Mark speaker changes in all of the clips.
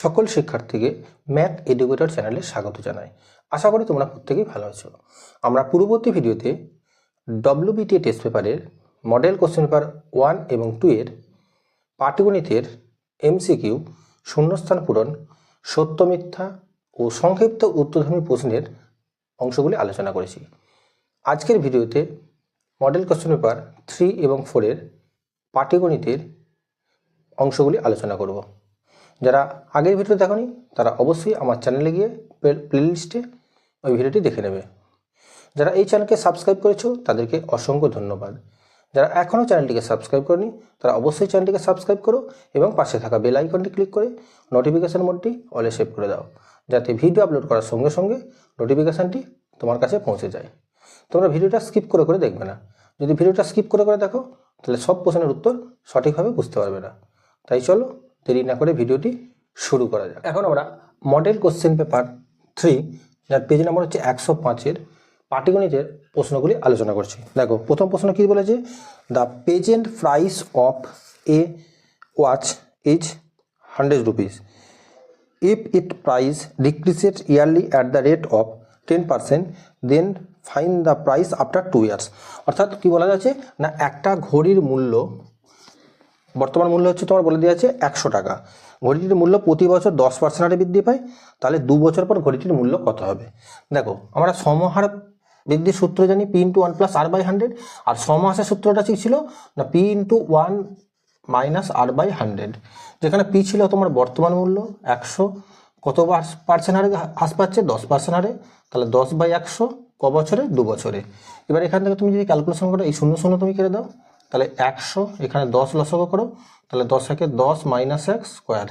Speaker 1: সকল শিক্ষার্থীকে math educator চ্যানেলে স্বাগত জানাই। আশা করি তোমরা প্রত্যেকেই ভালো আছো। আমরা পূর্ববর্তী ভিডিওতে ডব্লিউবিটি টেস্ট পেপারের মডেল কোশ্চেন পেপার ওয়ান এবং টু এর পাটিগণিতের এমসিকিউ শূন্যস্থান পূরণ, সত্য মিথ্যা ও সংক্ষিপ্ত উত্তরধর্মী প্রশ্নের অংশগুলি আলোচনা করেছি। আজকের ভিডিওতে মডেল কোশ্চেন পেপার থ্রি এবং ফোরের পাটিগণিতের অংশগুলি আলোচনা করব। যারা আগের ভিডিও দেখনি, তারা অবশ্যই আমার চ্যানেলে গিয়ে প্লেলিস্টে ওই ভিডিওটি দেখে নেবে। যারা এই চ্যানেলকে সাবস্ক্রাইব করেছ, তাদেরকে অসংখ্য ধন্যবাদ। যারা এখনও চ্যানেলটিকে সাবস্ক্রাইব করেনি, তারা অবশ্যই চ্যানেলটিকে সাবস্ক্রাইব করো এবং পাশে থাকা বেল আইকনটি ক্লিক করে নোটিফিকেশান মোডটি অলে সেভ করে দাও, যাতে ভিডিও আপলোড করার সঙ্গে সঙ্গে নোটিফিকেশানটি তোমার কাছে পৌঁছে যায়। তোমরা ভিডিওটা স্কিপ করে করে দেখবে না। যদি ভিডিওটা স্কিপ করে করে দেখো, তাহলে সব প্রশ্নের উত্তর সঠিকভাবে বুঝতে পারবে না। তাই চলো দেরি না করে ভিডিওটি শুরু করা যাক। এখন আমরা মডেল কোশ্চেন পেপার থ্রি যার পেজ নাম্বার হচ্ছে একশো পাঁচের পাটিগণিতের প্রশ্নগুলি আলোচনা করছি। দেখো, প্রথম প্রশ্ন কী বলেছে? The present price of a watch is hundred rupees if it price decreases yearly at the rate of 10% then find the price after two years অর্থাৎ কি বলা যাচ্ছে? না, একটা ঘড়ির মূল্য বর্তমান মূল্য হচ্ছে তোমার বলে দেওয়া আছে একশো টাকা। ঘড়িটির মূল্য প্রতি বছর দশ পার্সেন্ট হারে বৃদ্ধি পায়, তাহলে দু বছর পর ঘড়িটির মূল্য কত হবে? দেখো, আমরা সমহার বৃদ্ধির সূত্র জানি P into one plus R by hundred আর সমহাসের সূত্রটা ঠিক ছিল? না P into one minus R by hundred যেখানে পি ছিল তোমার বর্তমান মূল্য একশো, কত পার্সেন্ট হারে হ্রাস পাচ্ছে? দশ পার্সেন্ট হারে, তাহলে দশ বাই একশো, ক বছরে? দু বছরে। এবার এখান থেকে তুমি যদি ক্যালকুলেশন করো, এই শূন্য শূন্য তুমি কেটে দাও। তাহলে একশো, এখানে দশ লসক করো, তাহলে দশ একে দশ মাইনাস এক স্কোয়ার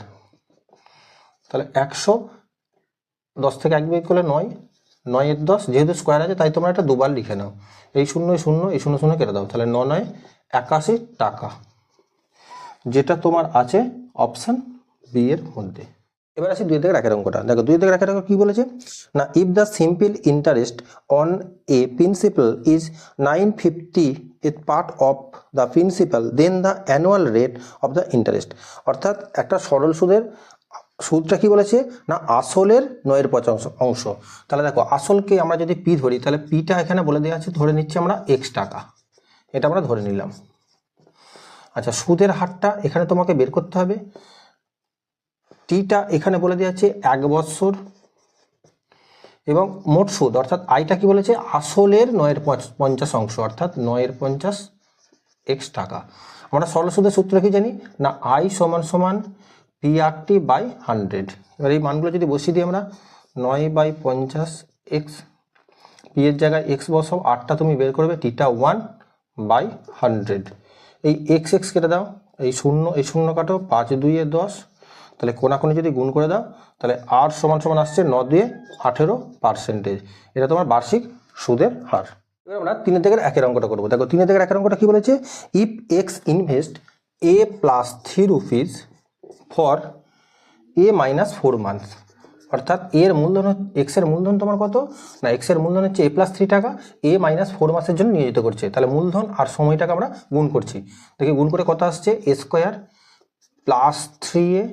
Speaker 1: তাহলে একশো, দশ থেকে এক বিয়োগ করলে নয়, নয়ের দশ, যেহেতু স্কোয়ার আছে, তাই তোমরা এটা দুবার লিখে নাও। এই শূন্য শূন্য, এই শূন্য শূন্য কেটে দাও, তাহলে ন নয়, একাশি টাকা। যেটা তোমার আছে অপশান বি এর মধ্যে। এবার আসি দুই থেকে একের অঙ্কটা। দেখো, দুই থেকে একের অঙ্ক কি বলেছে? না if the simple interest on a principal is nine fifty a part of the principal then the annual rate of the interest অর্থাৎ একটা সরল সুদের সুদটা কি বলেছে? না, আসলের নয়ের পাঁচ অংশ। তাহলে দেখো, আসলকে আমরা যদি পি ধরি, তাহলে পিটা এখানে বলে দেওয়া আছে, ধরে নিচ্ছি আমরা এক্স টাকা। এটা আমরা ধরে নিলাম। আচ্ছা সুদের হারটা এখানে তোমাকে বের করতে হবে। টিটা এখানে বলে দেওয়া আছে, এক বৎসর এবং মোট সুদ, অর্থাৎ আইটা কি বলেছে? আসলের নয়ের পঞ্চ- পঞ্চাশ অংশ, অর্থাৎ নয়ের পঞ্চাশ এক্স টাকা। আমরা সরল সুদের সূত্র কি জানি? না আই সমান সমান P R T by hundred এবার এই মানগুলো যদি বসিয়ে দিই আমরা, নয় বাই পঞ্চাশ এক্স পি এর জায়গায় এক্স বসাও আটটা তুমি বের করবে টিটা ওয়ান বাই হান্ড্রেড এই এক্স এক্স কেটে দাও, এই শূন্য এই শূন্য কাটো, পাঁচ দুইয়ে দশ তাহলে কোনাকুনি যদি গুণ করে দাও, তাহলে আট সমান সমান আসছে ন দিয়ে আঠেরো পার্সেন্টেজ এটা তোমার বার্ষিক সুদের হার। এবার আমরা তিনের থেকে একের অঙ্কটা করব। দেখো তিনের থেকে একের অঙ্কটা কি বলেছে? If X invest A plus three rupees for A minus four month অর্থাৎ এর মূলধন এক্সের মূলধন তোমার কত? না এক্সের মূলধন হচ্ছে এ প্লাস থ্রি টাকা এ মাইনাস ফোর মাসের জন্য নিয়োজিত করছে। তাহলে মূলধন আর সময়টাকে আমরা গুণ করছি। দেখি, গুণ করে কত আসছে? A square plus three A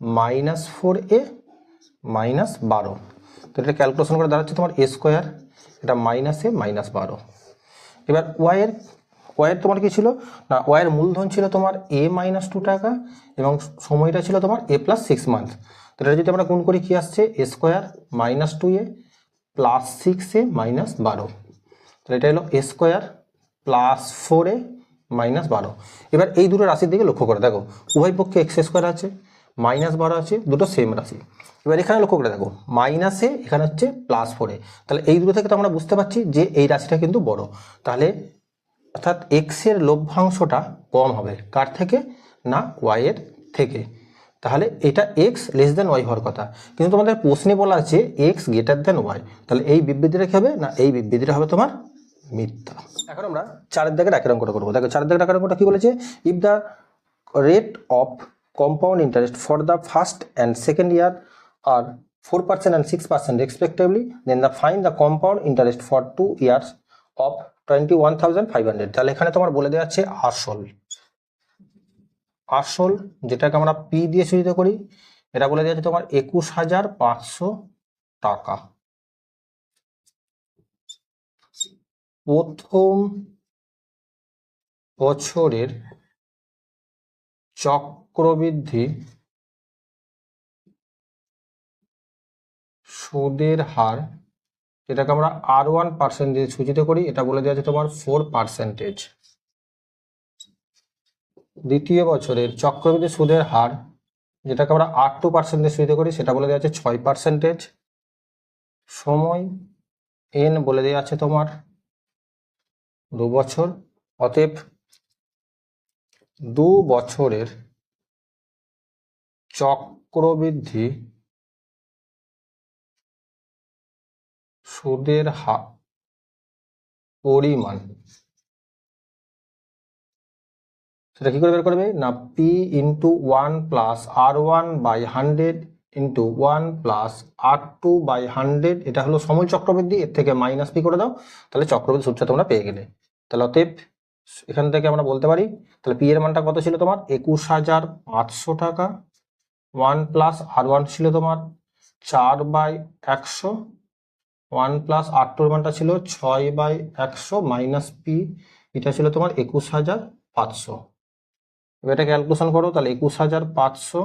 Speaker 1: minus four A minus বারো। তো এটা ক্যালকুলেশন করে দাঁড়াচ্ছে তোমার এ স্কোয়ার এটা মাইনাস এ মাইনাস বারো। এবার ওয়াইয়ের ওয়াইয়ের তোমার কি ছিল? না ওয়াইয়ের মূলধন ছিল তোমার এ মাইনাস টু টাকা এবং সময়টা ছিল তোমার এ প্লাস সিক্স মান্থ তো এটা যদি আমরা গুণ করি কি আসছে? A square minus two A plus six A minus বারো। তাহলে এটা হলো A square plus four A minus বারো। এবার এই দুটো রাশির দিকে লক্ষ্য করে। দেখো, উভয় পক্ষে এক্স স্কোয়ার আছে। মাইনাস বারো আছে, দুটো সেম রাশি। এবার এখানে লক্ষ্য করে দেখো মাইনাসে এখানে হচ্ছে প্লাস ফোরে তাহলে এই দুটো থেকে তো আমরা বুঝতে পারছি যে এই রাশিটা কিন্তু বড়। তাহলে অর্থাৎ এক্সের লভ্যাংশটা কম হবে। কার থেকে? না ওয়াইয়ের থেকে। তাহলে এটা এক্স লেস দেন ওয়াই হওয়ার কথা। কিন্তু তোমাদের প্রশ্নে বলা আছে এক্স গ্রেটার দেন ওয়াই তাহলে এই বিবৃতিটা কি হবে? না, এই বিবৃতিটা হবে তোমার মিথ্যা। এখন আমরা চারের দাগের একের অঙ্কটা করব। দেখো, চারের দাগের একের অঙ্কটা কি বলেছে? If the rate of second year are four percent and six percent respectively then the fine the compound interest for two years of twenty one thousand five hundred তাহলে এখানে তোমার বলে দেওয়া আছে আসল। আসল যেটাকে আমরা পি দিয়ে সূচিত করি, এটা বলে দিয়েছে তোমার একুশ হাজার পাঁচশো টাকা। প্রথম বছরের চক্রবৃদ্ধি সুদের হার, যেটাকে আমরা আর ওয়ান পার্সেন্ট দিয়ে সূচিত করি, এটা বলে দেওয়া আছে তোমার ফোর পার্সেন্টেজ দ্বিতীয় বছরের চক্রবৃদ্ধি সুদের হার, যেটাকে আমরা আট টু পার্সেন্ট দিয়ে সূচিত করি, সেটা বলে দেওয়া আছে ছয় পার্সেন্টেজ সময় এন বলে দেওয়া আছে তোমার দু বছর, অতএব দু বছরের চক্রবৃদ্ধি সুদের হার পরিমাণ। সেটা কি করে বের করবে? না P into one plus R one by hundred into one plus R two by hundred এটা হলো সময় চক্রবৃদ্ধি, এর থেকে মাইনাস পি করে দাও, তাহলে চক্রবৃদ্ধি সূত্রটা তোমরা পেয়ে গেলে। তাহলে অতএব এখান থেকে আমরা বলতে পারি, তাহলে পি এর মানটা কত ছিল তোমার? একুশ হাজার পাঁচশো টাকা। ওয়ান প্লাস আর ওয়ান ছিল তোমার চার বাই একশো। ওয়ান প্লাস আর মানটা ছিল ছয় বাই একশো মাইনাস পি এটা ছিল তোমার একুশ হাজার পাঁচশো। এবার এটা ক্যালকুলেশন করো, তাহলে একুশ হাজার পাঁচশো,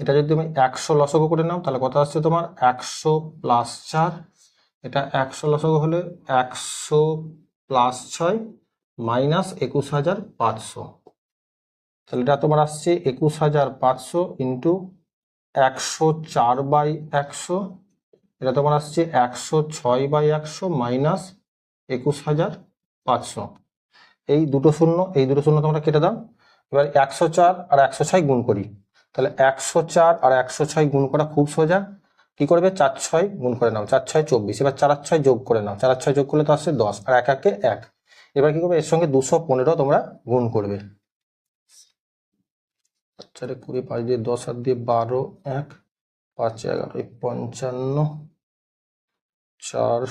Speaker 1: এটা যদি তুমি একশো লসক করে নাও, তাহলে কত আসছে তোমার? একশো প্লাস চার। এটা একশো লসক হলে একশো প্লাস ছয়। মাইনাস একুশ হাজার পাঁচশো। তাহলে এটা তোমার আসছে একুশ হাজার পাঁচশো ইন্টু একশো চার বাই একশো। এটা তোমার আসছে একশো ছয় বাই একশো মাইনাস একুশ হাজার পাঁচশো। এই দুটো শূন্য, এই দুটো শূন্য তোমরা কেটে দাও। এবার একশো চার আর একশো ছয় গুণ করি। তাহলে একশো চার আর একশো ছয় গুণ করা খুব সোজা। কি করবে? চার ছয় গুণ করে নাও। চার ছয় চব্বিশ। এবার চার ছয় যোগ করে নাও। চার ছয় যোগ করলে তো আসছে দশ। আর এক একে এক। এবার কি করবে? এর সঙ্গে দুশো পনেরো তোমরা গুণ করবে। চারে কুড়ি, পাঁচ দিয়ে দশ আর দিয়ে বারো, এক, পাঁচ, এগারো পঞ্চান্ন, চার,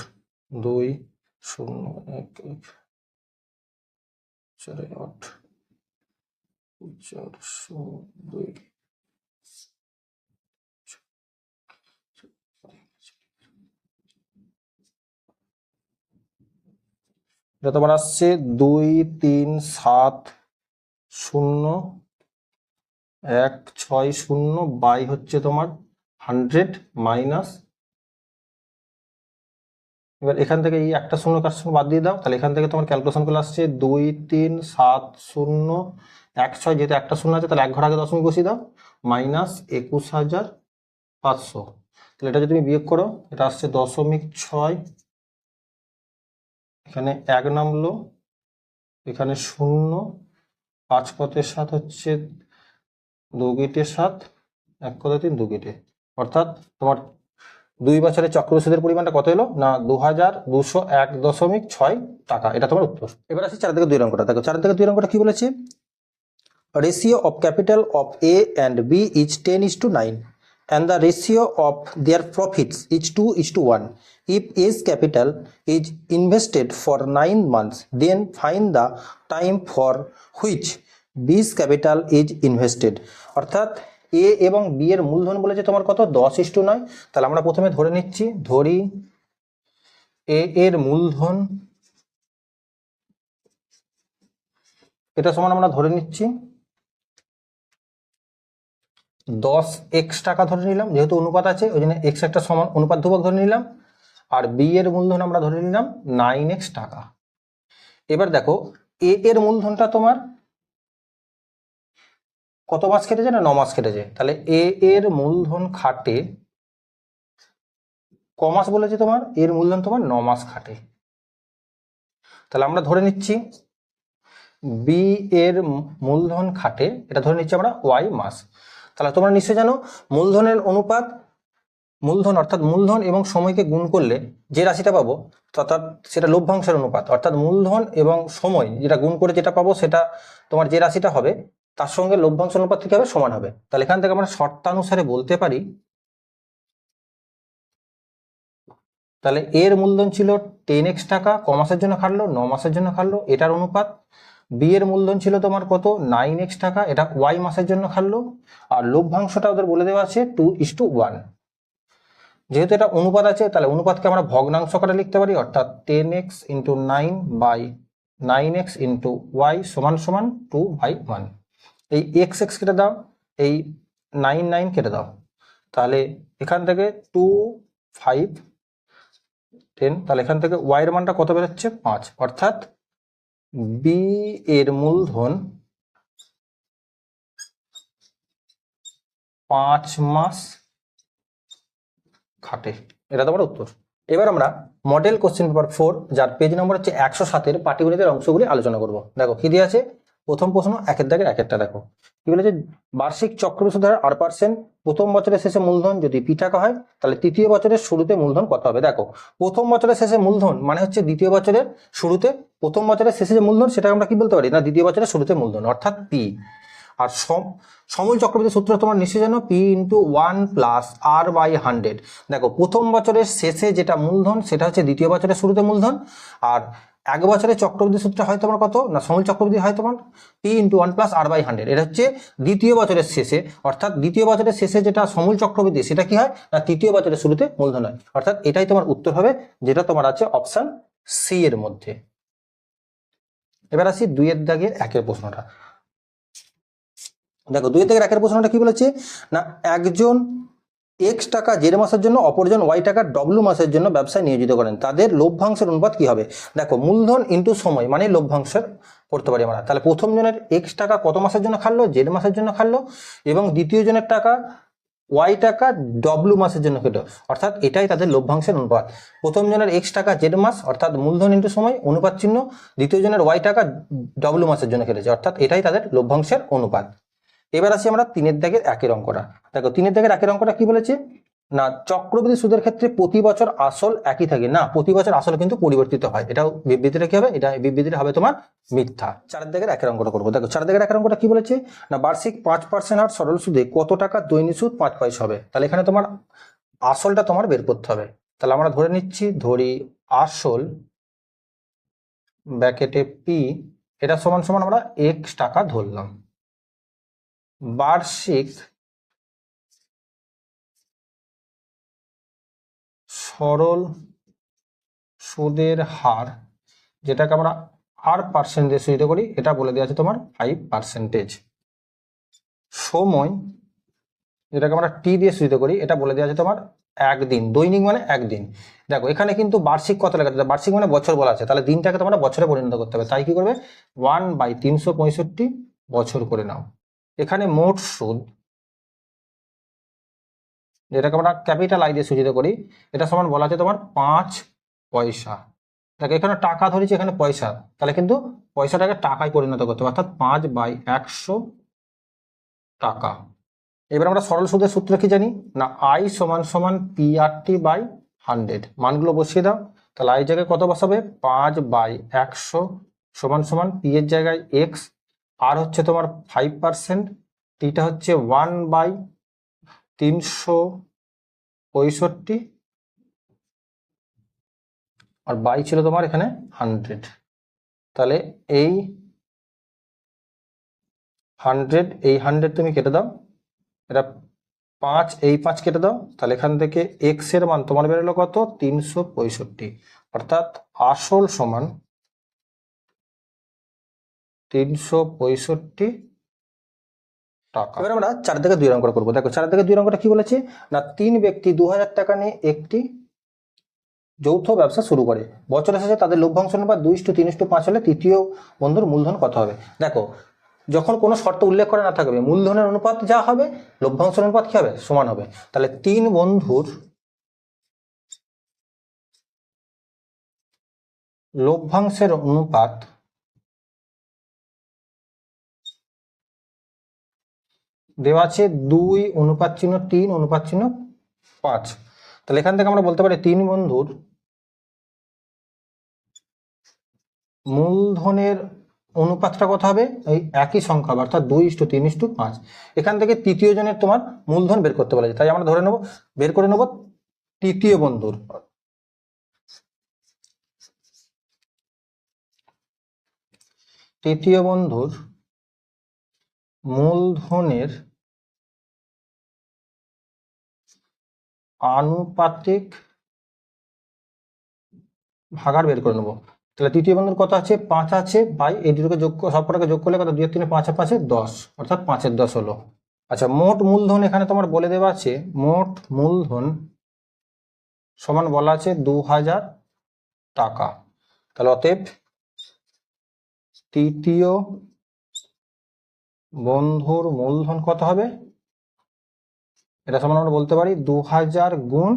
Speaker 1: দুই, শূন্য, এক এক, চারে, আট, চার, শূন্য, দুই তোমার আসছে দুই, তিন, সাত, শূন্য, এক, ছয়, শূন্য, বাই হচ্ছে তোমার হান্ড্রেড মাইনাস। এবার এখান থেকে এই একটা শূন্য কার শূন্য বাদ দিয়ে দাও, তাহলে এখান থেকে তোমার ক্যালকুলেশন করে আসছে দুই, তিন, সাত, শূন্য, এক, ছয়, যেহেতু একটা শূন্য আছে, তাহলে এক ঘর আগে দশমিক বসিয়ে দাও, মাইনাস একুশ হাজার পাঁচশো। তাহলে এটা যদি তুমি বিয়োগ করো, এটা আসছে দশমিক ছয় এখানে এক নামলো, এখানে শূন্য পাঁচ পথের সাত হচ্ছে দু গেটে সাত, এক কথা তিন দু গেটে অর্থাৎ তোমার দুই বছরের চক্রবৃদ্ধি সুদের পরিমাণটা কত এলো? না দু হাজার দুশো এক দশমিক ছয় টাকা। এটা তোমার উত্তর। এবার আসি চার থেকে দুই অঙ্কটা। দেখো চার থেকে দুই অঙ্কটা কি বলেছে? Ratio of capital of A and B is ten is to nine and the ratio of their profits is 2 is to 1 if a's capital is invested for 9 months then find the time for which b's capital is invested অর্থাৎ এ এবং B এর মূলধন বলেছে তোমার কত দশ is to নয় তাহলে আমরা প্রথমে ধরে নিচ্ছি ধরি এ এর মূলধন এটা সমান আমরা ধরে নিচ্ছি দশ এক্স টাকা ধরে নিলাম, যেহেতু অনুপাত আছে, ওই জন্য এক্স একটা সমান অনুপাত ধ্রুবক ধরে নিলাম, আর বি এর মূলধন আমরা ধরে নিলাম নাইন এক্স টাকা। এবার দেখো এ এর মূলধনটা তোমার কত মাস কেটেছে না ন মাস কেটেছে? তাহলে এ এর মূলধন খাটে, ক মাস বলেছে তোমার? এর মূলধন তোমার ন মাস খাটে। তাহলে আমরা ধরে নিচ্ছি বি এর মূলধন খাটে, এটা ধরে নিচ্ছি আমরা ওয়াই মাস। তাহলে তোমরা নিশ্চয়ই জানো, মূলধনের অনুপাত, মূলধন অর্থাৎ মূলধন এবং সময়কে গুণ করলে যে রাশিটা পাবো অর্থাৎ সেটা লভ্যাংশের অনুপাত। অর্থাৎ মূলধন এবং সময় যেটা গুণ করে যেটা পাবো, সেটা তোমার যে রাশিটা হবে, তার সঙ্গে লভ্যাংশ অনুপাত থেকে হবে? সমান হবে। তাহলে এখান থেকে আমরা শর্তানুসারে বলতে পারি, তাহলে এর মূলধন ছিল টেন এক্স টাকা, ক মাসের জন্য খাটলো, ন মাসের জন্য খাটলো, এটার অনুপাত বি এর মূলধন ছিল তোমার কত? নাইন এক্স টাকা। এটা ওয়াই মাসের জন্য খাললো আর লভ্যাংশটা ওদের বলে দেওয়া আছে টু ইস টু ওয়ান যেহেতু এটা অনুপাত আছে, তাহলে অনুপাতকে আমরা ভগ্নাংশ করে লিখতে পারি, অর্থাৎ ten X into nine by nine X into Y সমান সমান টু বাই ওয়ান এই এক্স এক্স কেটে দাও, এই নাইন নাইন কেটে দাও। তাহলে এখান থেকে টু ফাইভ টেন তাহলে এখান থেকে ওয়াইয়ের মানটা কত বেরোচ্ছে? পাঁচ। অর্থাৎ বি এর মূলধন পাঁচ মাস খাটে। এটা তোমার উত্তর। এবার আমরা মডেল কোশ্চেন পেপার ফোর যার পেজ নম্বর হচ্ছে একশো সাতের পাটিগণিতের অংশগুলি আলোচনা করব। দেখো, কি দিয়ে আছে? প্রথম প্রশ্ন একের দাগের একেরটা দেখো। কি বলেছে? বার্ষিক চক্রবৃদ্ধি সুদের আর পার্সেন্ট প্রথম বছরের শেষে মূলধন যদি পি টাকা হয়, তাহলে তৃতীয় বছরের শুরুতে মূলধন কত হবে? দেখো, প্রথম বছরের শেষে মূলধন মানে হচ্ছে দ্বিতীয় বছরের শুরুতে প্রথম বছরের শেষে যে মূলধন, সেটা আমরা কি বলতে পারি? না, দ্বিতীয় বছরের শুরুতে মূলধন, অর্থাৎ পি আর সম সময় চক্রবৃদ্ধি সূত্র তোমার নিশ্চয় জানো? P into one plus R by hundred দেখো, প্রথম বছরের শেষে যেটা মূলধন, সেটা হচ্ছে দ্বিতীয় বছরের শুরুতে মূলধন। আর এক বছরের চক্রবৃদ্ধি সূত্র হয় তোমার কত? না, সময় চক্রবৃদ্ধি হয় তোমার P into one plus R by hundred এটা হচ্ছে দ্বিতীয় বছরের শেষে, অর্থাৎ দ্বিতীয় বছরের শেষে যেটা সমূল চক্রবৃদ্ধি, সেটা কি হয়? না, তৃতীয় বছরের শুরুতে মূলধন হয়। অর্থাৎ এটাই তোমার উত্তর হবে, যেটা তোমার আছে অপশান সি এর মধ্যে। এবার আসি দুইয়ের দাগের একের প্রশ্নটা। দেখো দুই থেকে একের প্রশ্নটা কি বলেছে? না, একজন এক্স টাকা জেড মাসের জন্য, অপরজন ওয়াই টাকা ডব্লু মাসের জন্য ব্যবসায় নিয়োজিত করেন। তাদের লভ্যাংশের অনুপাত কি হবে? দেখো, মূলধন ইন্টু সময় মানে লভ্যাংশের করতে পারি আমরা। তাহলে প্রথম জনের এক্স টাকা কত মাসের জন্য খাললো জেড মাসের জন্য খাললো এবং দ্বিতীয় জনের টাকা ওয়াই টাকা ডব্লু মাসের জন্য কেটে অর্থাৎ এটাই তাদের লভ্যাংশের অনুপাত। প্রথম জনের এক্স টাকা জেড মাস, অর্থাৎ মূলধন ইন্টু সময়, অনুপাত চিহ্ন, দ্বিতীয় জনের ওয়াই টাকা ডব্লু মাসের জন্য কেটেছে। অর্থাৎ এটাই তাদের লভ্যাংশের অনুপাত। এবার আসি আমরা তিনের দাগের একের অঙ্কটা। দেখো, তিনের দাগের একের অঙ্কটা কি বলেছে? না, চক্রবৃদ্ধি সুদের ক্ষেত্রে প্রতি বছর আসল একই থাকে। না, প্রতি বছর আসল কিন্তু পরিবর্তিত হয়। এটাও বিবৃতিটা কি হবে? এটা বিবৃতিটা হবে তোমার মিথ্যা। চার দাগের একের অঙ্কটা করব। দেখো চার দাগের একের অঙ্কটা কি বলেছে? না, বার্ষিক পাঁচ পার্সেন্ট হার সরল সুদে কত টাকা দৈনিক সুদ? পাঁচ পয়সা হবে। তাহলে এখানে তোমার আসলটা তোমার বের করতে হবে। তাহলে আমরা ধরে নিচ্ছি, ধরি আসল ব্যাকেটে পি এটা সমান সমান আমরা এক্স টাকা ধরলাম। বার্ষিক সরল সুদের হার, যেটাকে আমরা আর পার্সেন্টেজ সুবিধা করি, এটা বলে দেওয়া আছে তোমার ফাইভ পার্সেন্টেজ সময়, যেটাকে আমরা টি দিয়ে সুবিধা করি, এটা বলে দেওয়া আছে তোমার একদিন, দৈনিক মানে একদিন। দেখো, এখানে কিন্তু বার্ষিক কত লেখা আছে? বার্ষিক মানে বছর বলা আছে। তাহলে দিনটাকে তোমরা বছরে পরিণত করতে হবে। তাই কি করবে? ওয়ান বাই তিনশো পঁয়ষট্টি বছর করে নাও। এখানে মোট সুদ যেটাকে আমরা ক্যাপিটাল আই দিয়ে সূচিত করি, এটা সমান বলা আছে তোমার পাঁচ পয়সা। দেখো, এখানে টাকা ধরেছি, এখানে পয়সা। তাহলে কিন্তু পয়সাটাকে টাকায় পরিণত করতে হবে, অর্থাৎ পাঁচ বাই একশো টাকা। এবার আমরা সরল সুদের সূত্র কি জানি? না আই সমান সমান P R T by hundred মানগুলো বসিয়ে দাও। তাহলে আই জায়গায় কত বসাবে? পাঁচ বাই একশো সমান সমান পি এর জায়গায় এক্স আর হচ্ছে তোমার ফাইভ পার্সেন্ট টিটা হচ্ছে ওয়ান বাই তিনশো পঁয়ষট্টি আর বাই ছিল তোমার এখানে হান্ড্রেড। তাহলে এই হান্ড্রেড এই হান্ড্রেড তুমি কেটে দাও। এটা পাঁচ, এই পাঁচ কেটে দাও। তাহলে এখান থেকে এক্সের মান তোমার বেরোলো কত? তিনশো পঁয়ষট্টি। অর্থাৎ আসল সমান তিনশো পঁয়ষট্টি টাকা। এবার আমরা চার থেকে দুই অঙ্কটা করব। দেখো, চার থেকে দুই অঙ্কটা কি বলেছে? না, তিন ব্যক্তি দু হাজার টাকা নিয়ে একটি যৌথ ব্যবসা শুরু করে। বছরের শেষে তাদের লভ্যাংশ অনুপাত দুই ইস্টু তিন ইস্টু পাঁচ হলে তৃতীয় বন্ধুর মূলধন কত হবে? দেখো, যখন কোনো শর্ত উল্লেখ করা না থাকবে, মূলধনের অনুপাত যা হবে লভ্যাংশের অনুপাত কি হবে? সমান হবে। তাহলে তিন বন্ধুর লভ্যাংশের অনুপাত দেওয়া আছে দুই অনুপাত চিহ্ন, তিন অনুপাত চিহ্ন, পাঁচ। তাহলে এখান থেকে আমরা বলতে পারি তিন বন্ধুর মূলধনের অনুপাতটা কত হবে? এই একই সংখ্যা অর্থাৎ দুই ইস্টু তিন ইস্টু পাঁচ। এখান থেকে তৃতীয় জনের তোমার মূলধন বের করতে বলেছে। তাই আমরা ধরে নেব, বের করে নেব তৃতীয় বন্ধুর। তৃতীয় বন্ধুর মূলধনের আনুপাতিক ভাগার বের করে নেব। তাহলে তৃতীয় বন্ধুর কত আছে? পাঁচ আছে। বাই এই দুটোকে যোগ ক- সব কটাকে যোগ করলে কত? দুই তিনে পাঁচে পাঁচে দশ। অর্থাৎ পাঁচের দশ হলো। আচ্ছা মোট মূলধন এখানে তোমার বলে দেওয়া আছে। মোট মূলধন সমান বলা আছে দু হাজার টাকা। তাহলে অতএব তৃতীয় বন্ধুর মূলধন কত হবে? এটা সমান আমরা বলতে পারি দু হাজার গুণ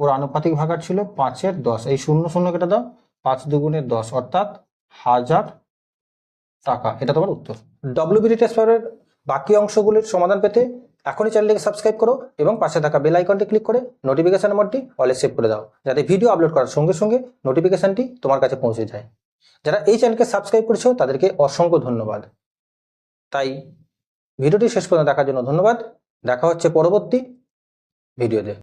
Speaker 1: ওর আনুপাতিক ভাগার ছিল পাঁচের দশ। এই শূন্য শূন্য কেটে দাও, পাঁচ দুগুণের দশ অর্থাৎ হাজার টাকা। এটা তোমার উত্তর। ডব্লিউবিডি টেস্ট পেপারের বাকি অংশগুলির সমাধান পেতে এখনই চ্যানেলটিকে সাবস্ক্রাইব করো এবং পাশে থাকা বেল আইকনটি ক্লিক করে নোটিফিকেশন নম্বরটি অলে সেভ করে দাও, যাতে ভিডিও আপলোড করার সঙ্গে সঙ্গে নোটিফিকেশনটি তোমার কাছে পৌঁছে যায়। যারা এই চ্যানেলকে সাবস্ক্রাইব করেছ তাদেরকে অসংখ্য ধন্যবাদ। তাই ভিডিওটি শেষ পর্যন্ত দেখার জন্য ধন্যবাদ। দেখা হচ্ছে পরবর্তী ভিডিওতে।